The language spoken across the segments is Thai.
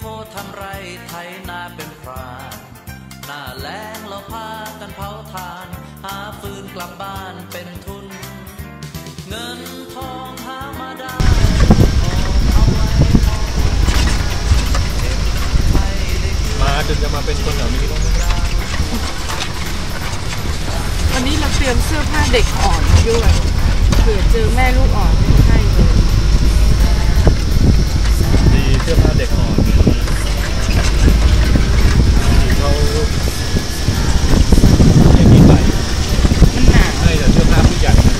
โคทำไรไถนาเป็นพรานหน้าแรงเราพากันเผาทาน หาฟืนกลับบ้านเป็นทุน เงินทองหามาได้มาจนจะมาเป็นคนแบบนี้วันนี้เราเตรียมเสื้อผ้าเด็กอ่อนด้วยเผื่อเจอแม่ลูกอ่อนให้เลยดีเสื้อผ้าเด็กอ่อน ไม่มีใส่มันหนาวให้แต่เสื้อผ้าผู้ใหญ่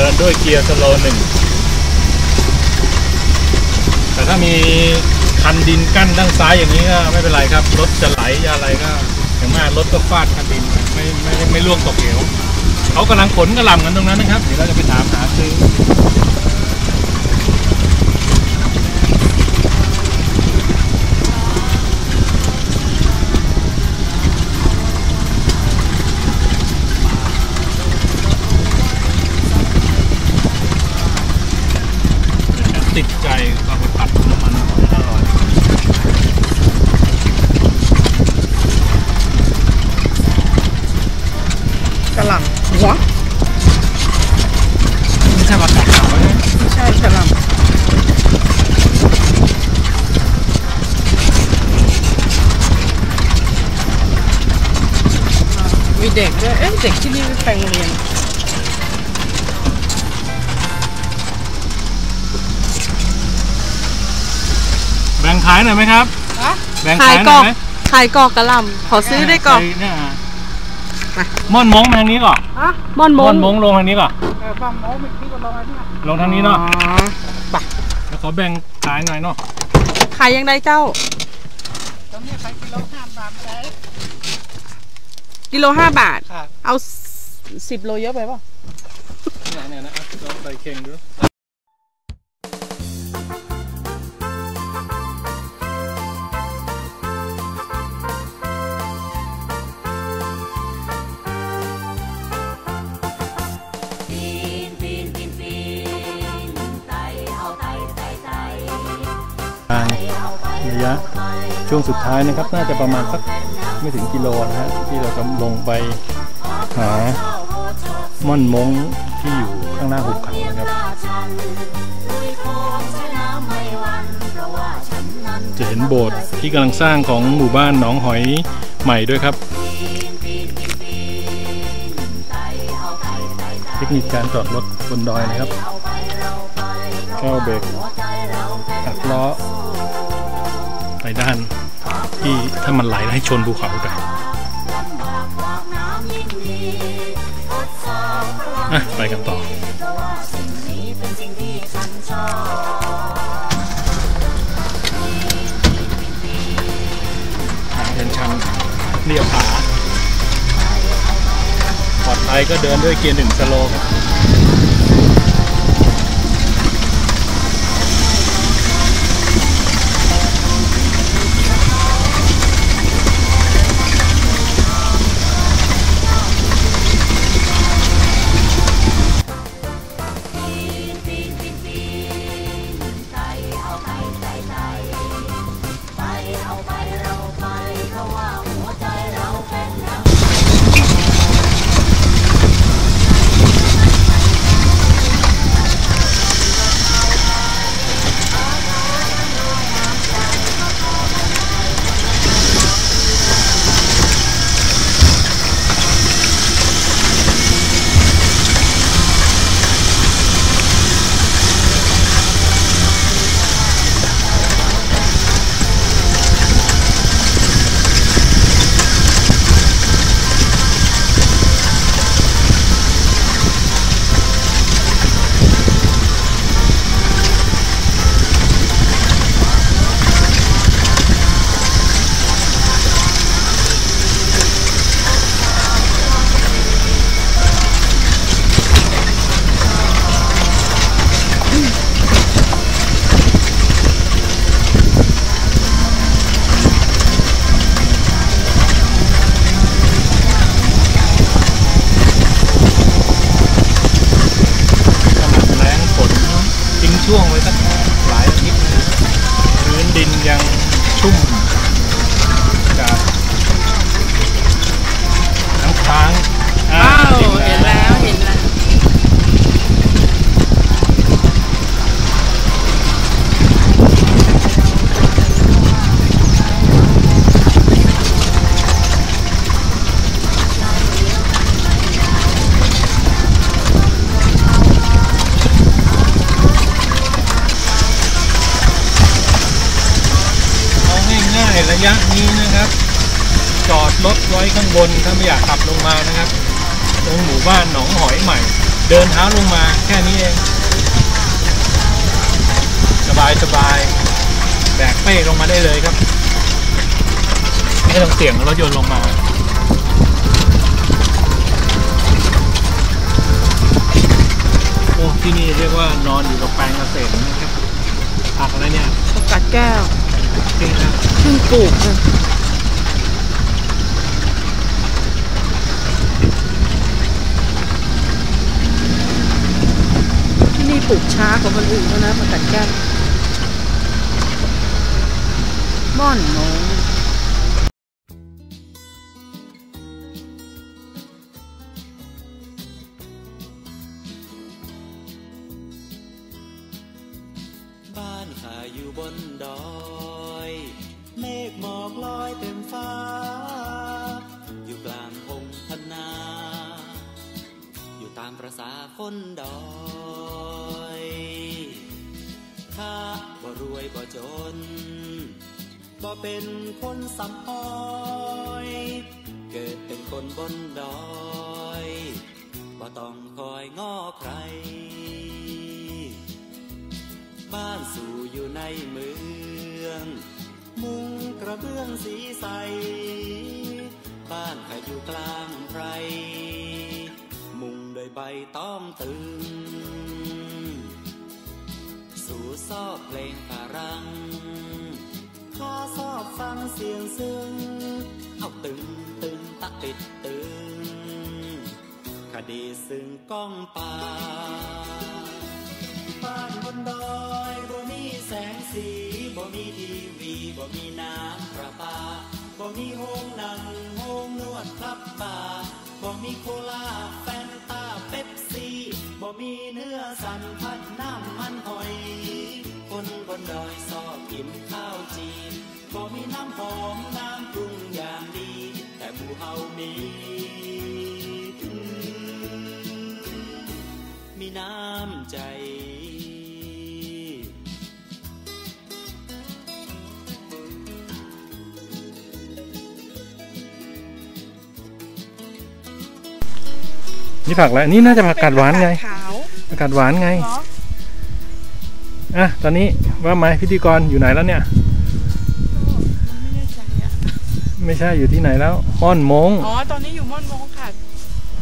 ดินด้วยเกียร์สโลหนึ่งแต่ถ้ามีคันดินกั้นด้านซ้ายอย่างนี้ก็ไม่เป็นไรครับ รถจะไหลจะอะไรก็อย่างมากรถก็ฟาดคันดินไม่ไม่ไม่ไม่ล่วงตกเหวเขากำลังขนกระลำกันตรงนั้นนะครับ เดี๋ยวเราจะไปถามหาซื้อ ติดใจก็ไปผัดน้ำมันหอยอร่อยกระหล่ำหัวไม่ใช่ผัดกะเพราเลยไม่ใช่กระหล่ำมีเด็กด้วยเอ๊ะเด็กที่นี่ไปโรงเรียนายหน่อยไหมครับแบ่งขาขายยหกน่ออยกไหมขายกอกกระหล่ำขอซื้อได้กอกใส่เนี่ยมาม่อนมงมาทางนี้ก่อนม่อนมม่อนงมงลงทางนี้ก่อนบ้ามงพี่ก็ลงอันนี้ลงทางนี้เนาะอ๋อไปแล้วขอแบ่งขายหน่อยเนาะขายยังไงเจ้าตอนนี้ขายกิโลห้าบาทได้กิโลห้าบาทครับเอาสิบโลเยอะไปป่ะเนี่ยเนี่ยนะลองใส่เข่งดู ยะ ช่วงสุดท้ายนะครับ น่าจะประมาณสักไม่ถึงกิโลนะฮะที่เราจะลงไปหาม่อนมงที่อยู่ข้างหน้าหุบเขานะครับ จะเห็นโบสถ์ที่กำลังสร้างของหมู่บ้านหนองหอยใหม่ด้วยครับ เทคนิคการจอดรถบนดอยนะครับเข้าเบรกหักล้อ ด้านที่ถ้ามันไหลแล้วให้ชนภูเขาไปอะไปกันต่อทางเดินชันเรียบผาปลอดภัยก็เดินด้วยเกียร์หนึ่งสโลครับ นะครับ ตรงหมู่บ้านหนองหอยใหม่ เดินเท้าลงมาแค่นี้เอง สบายสบายแบกเป้ลงมาได้เลยครับ ไม่ต้องเสี่ยงรถยนต์ลงมาโอ้ที่นี่เรียกว่านอนอยู่กับแปลงเกษตรนะครับผักอะไรเนี่ยประกาศแก้วจริงนะเพิ่งปลูกเลย ปลูกช้ากว่าคนอื่นนะประกาศแก้วม่อนโมงบ้านข้าอยู่บนดอย เมฆหมอกลอยเต็มฟ้า อยู่กลางพงพนา อยู่ตามประษาคนดอย้าบ่รวยบ่จนบ่เป็นคนสำอ้อย เกิดเป็นคนบนดอยบ่ต้องคอยง้อใคร บ้านสู่อยู่ในเมือง มุงกระเบื้องสีใส บ้านข้าอยู่กลางไพร มุงโดยใบต้องตึง ซอบเพลงฝรั่งข้าชอบฟังเสียงซึ้ง เอาตึงตึงตะติดตึง คดีซึ่งก้องป่าบ้านบนดอยบ่มีแสงสีบ่มีทีวีบ่มีน้ำประปาบ่มีโฮงนั่งโฮงนวดคลับบาร์บ่มีโคลาแฟนตา มีเนื้อสันพัดน้ำมันหอย คนบนดอยชอบกินข้าวจีนบ่มีน้ำหอมน้ำปรุงอย่างดี แต่หมู่เฮามีมีน้ำใจนี่ผักอะไรนี่น่าจะผักกาดหวานไงขา วผักกาดหวานไงเหรออะตอนนี้ว่าไหมพิธีกรอยู่ไหนแล้วเนี่ยไม่แน่ใจอะไม่ใช่อยู่ที่ไหนแล้วม่อนมงอ๋อตอนนี้อยู่ม่อนโมงค่ะ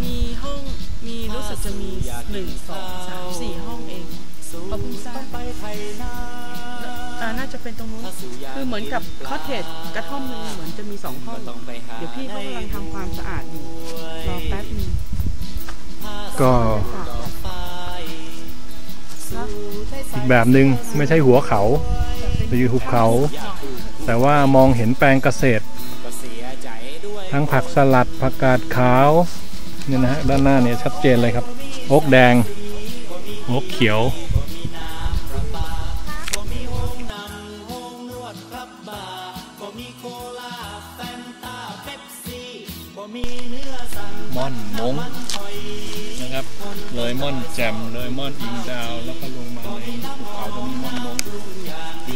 มีห้องมีรู้สึกจะมีหนึ่งสองสามสี่ห้องเองเขาเพิ่งสร้างไปไทยนาอ่าน่าจะเป็นตรงนู้นคือเหมือนกับคอเทจกระท่อมหนึงเหมือนจะมีสองห้องต้องไปหาเดี๋ยวพี่เขากำลังทำความสะอาดอยู่รอแป๊บนึงก็ อีกแบบหนึ่งไม่ใช่หัวเขาไปอยู่หุบเขา แต่ว่ามองเห็นแปลงเกษตร ทั้งผักสลัดผักกาดขาวเนี่ยนะฮะด้านหน้าเนี่ยชัดเจนเลยครับ โอ๊กแดง โอ๊กเขียว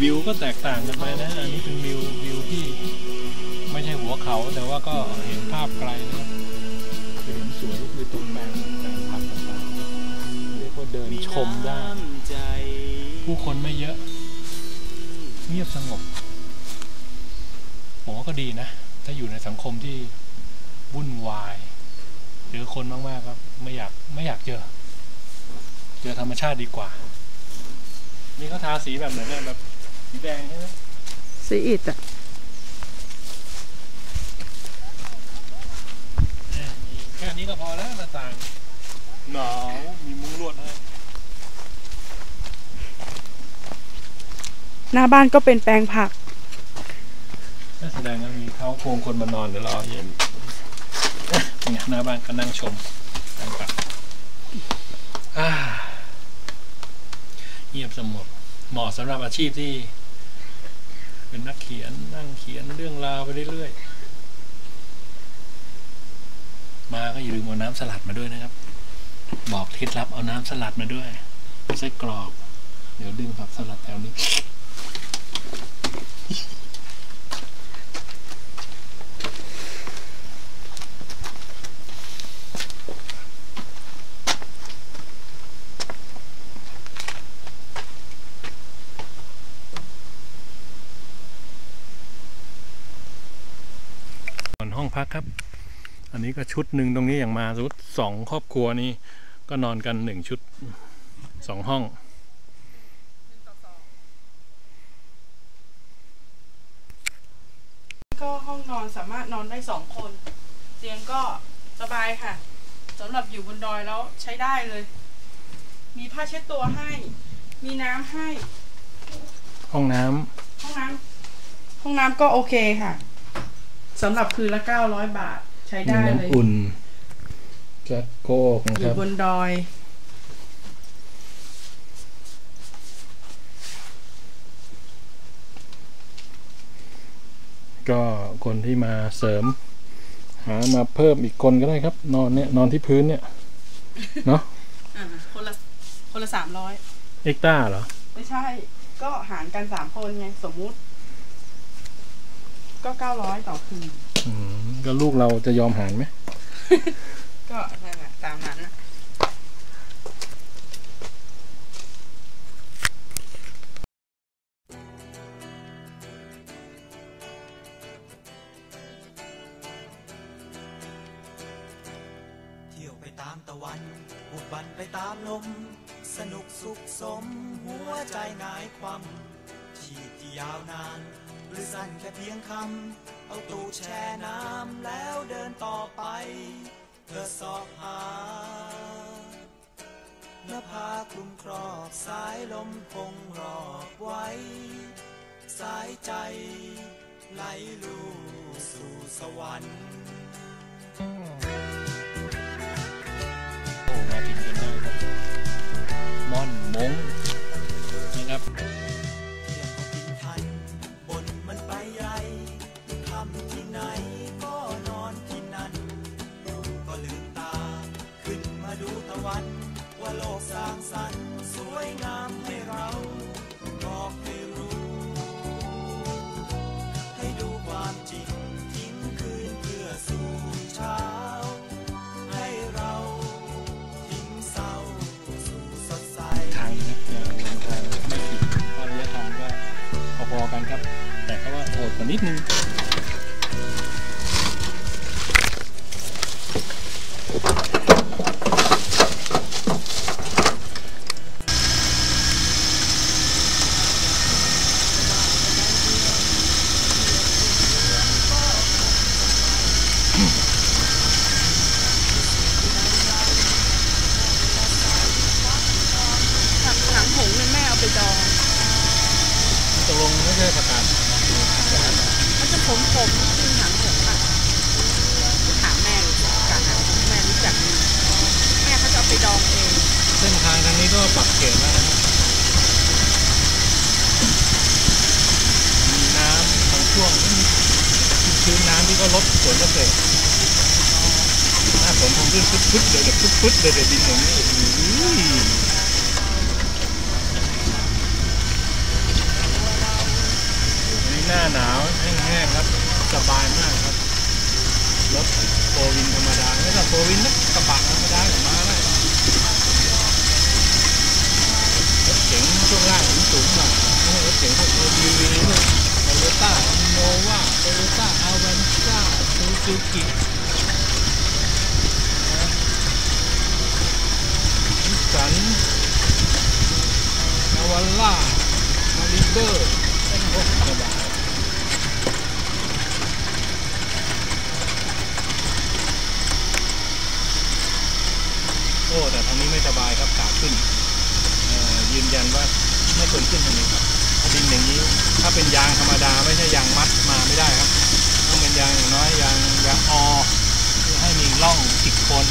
วิวก็แตกต่างกันไปนะ อันนี้เป็นวิววิวที่ไม่ใช่หัวเขาแต่ว่าก็เห็นภาพไกลนะครับคือเห็นสวยก็คือตรงแปลงแปลงผักต่างๆเรียกว่าเดินชมได้ ผู้คนไม่เยอะ เงียบสงบผมว่าก็ดีนะ ถ้าอยู่ในสังคมที่วุ่นวายเจอคนมากๆครับ ไม่อยากไม่อยากเจอ เจอธรรมชาติดีกว่า นี่เขาทาสีแบบไหนเนี่ยแบบ สีแดงใช่ไหมซีอิดอะเนี่ยมีแค่นี้ก็พอแล้วหน้าต่างหนาวมีมุ้งลวดให้หน้าบ้านก็เป็นแปลงผักนั่นแสดงว่ามีเขาโครงคนมานอนเดี๋ยวรอเย็นเนี่ยหน้าบ้านก็นั่งชมกันปะอ่าเงียบสงบเหมาะสำหรับอาชีพที่ เป็นนักเขียนนั่งเขียนเรื่องราวไปเรื่อยๆ มาก็อย่าลืมเอาน้ำสลัดมาด้วยนะครับ บอกเคล็ดลับเอาน้ำสลัดมาด้วยไม่ใช่กรอบเดี๋ยวดึงผักสลัดแถวนี้ ส่วนห้อง พักครับ อันนี้ก็ชุดหนึ่งตรงนี้อย่างมาสมมติสองครอบครัวนี่ก็นอนกันหนึ่งชุดสองห้อง ก็ห้องนอนสามารถนอนได้สองคนเตียงก็สบายค่ะสำหรับอยู่บนดอยแล้วใช้ได้เลย มีผ้าเช็ดตัวให้ มีน้ำให้ ห้องน้ำห้องน้ำห้องน้ำก็โอเคค่ะ สำหรับคืนละ900บาทใช้มีได้เลยน้ำอุ่นแจ็คโคกนะอครัยู่บบนดอย ก็คนที่มาเสริม หามาเพิ่มอีกคนก็ได้ครับ นอนเนี่ยนอนที่พื้นเนี่ย เนาะอ่าคนละคนละสามร้อยเอ็กต้าเหรอ ไม่ใช่ ก็หารกันสามคนไง สมมุติ ก็เก้าร้อยต่อคืนอืมก็ลูกเราจะยอมหารไหม ก็นั่นแหละตามนั้นนะเที่ยวไปตามตะวันบุกบันไปตามลม สนุกสุขสม หัวใจหงายความชีพที่ยาวนาน หรือสั้นแค่เพียงคำ เอาตูแช่น้ำแล้วเดินต่อไปเพื่อสอบหาหน้าผาคลุมครอบสายลมคงรอบไว้ สายใจไหลลู่สู่สวรรค์โอ้มาถึงกันได้ครับม่อนมง ว่าโหดกว่านิดนึง ผักหางหงส์เนี่ยแม่เอาไปดอง ตกลงไม่ใช่ประกาศ มันจะขมขมๆกินหางหงส์อะถามแม่เลยการหางหงส์แม่รู้จักดีแม่เขาจะเอาไปดองเอง เส้นทางทางนี้ก็ปรับเกณฑ์แล้วนะครับมีน้ำบางช่วงชื้นๆน้ำที่ก็ลดสว นเกษตรหน้าฝนคงขึ้นพุดๆเดี๋ยวเดี๋ยวพุดๆเดี๋ยวเดี๋ยวดินอย่างนี้อุ้ยอันนี้หน้าหนาวแห้งๆครับ สบายมากครับรถโฟร์วินธรรมดาไม่ใช่โฟร์วินนะกระบะธรรมดาของมาได้รถเก๋งช่วงล่างสูงๆหน่อยไม่ใช่รถเก๋งพวก SUV พวกโตโยต้าโนวาโตโยต้าอาวันซ่า ซูกินิสันนาวาร่ามาริเบอร์เป็นรถกระบะโอ้ แต่ทางนี้ไม่สบายครับขาขึ้น ยืนยันว่าไม่ควรขึ้นทางนี้ครับดินอย่างนี้ ถ้าเป็นยางธรรมดาไม่ใช่ยางมัดมาไม่ได้ครับางอย่างน้อยยางยางอเพื่ให้มีร่องติดโคน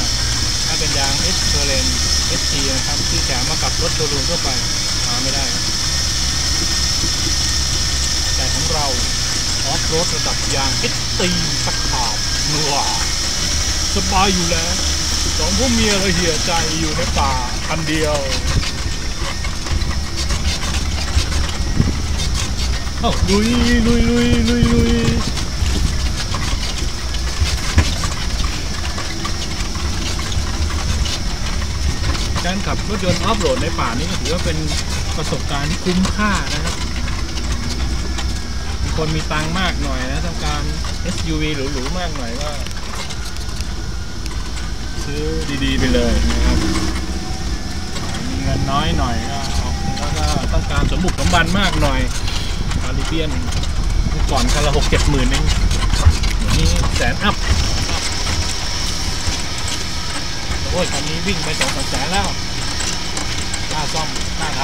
ถ้าเป็นยางเอสเทอร์เรนเอสทีนะครับ ที่แถมมากับรถโชว์รูมทั่วไปมาไม่ได้ แต่ของเราออฟโรดระดับยางเอสตีสักขาบนัวสบายอยู่แล้วสองพ่อเมียเราเหี่ยใจอยู่ในป่าคันเดียวเอ้าลุยลุยลุยลุยลุย การขับรถยนต์ออฟโรดในป่านี้ก็ถือว่าเป็นประสบการณ์ที่คุ้มค่านะครับ คนมีตังมากหน่อยนะต้องการ SUV หรูๆมากหน่อยก็ซื้อดีๆไปเลยนะครับ มีเงินน้อยหน่อยก็เอาแล้วก็ต้องการสมบุกสมบันมากหน่อยคาริเบียนก่อนคันละหกเจ็ดหมื่นเองเดี๋ยวนี้แสนอัพ โอ้ยคันนี้วิ่งไปสองสามแสนแล้วค่าซ่อมค่าท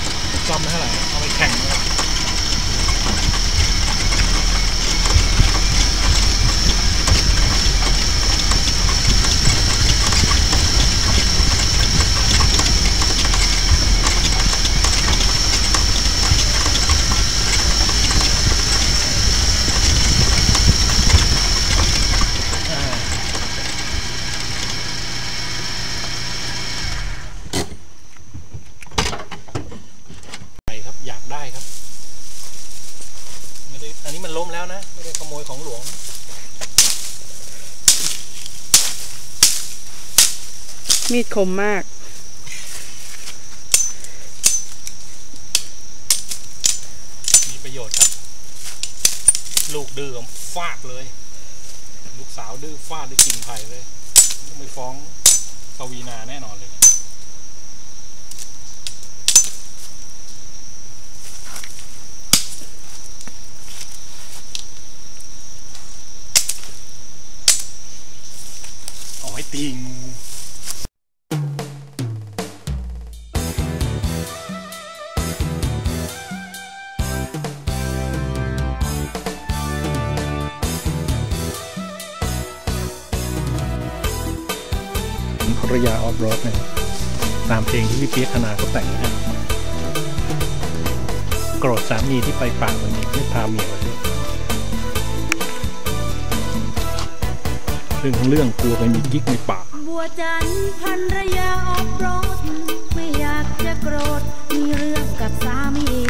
ำซ่อมไม่เท่าไหร่เอาไปแข่งนะครับ ไปครับอยากได้ครับ ไม่ได้อันนี้มันล้มแล้วนะ ไม่ได้ขโมยของหลวง มี ดคมมาก มีประโยชน์ครับ ลูกดื้อฟาดเลย ลูกสาวดื้อฟาดด้วยกิ่งไผ่เลยต้องไปฟ้องปวีนาแน่นอนเลยเอาไว้ตีงู รยาออฟโรดเนี่ยตามเพลงที่พี่เปียกธนาเขาแต่งนะโกรธสามีที่ไปป่าวันนี้ไม่พาเมียมาด้วยเรื่องของเรื่องกลัวไปมีกิ๊กในป่าบัวจันทร์ภรรยาออกรถไม่อยากจะโกรธมีเรื่องกับสามี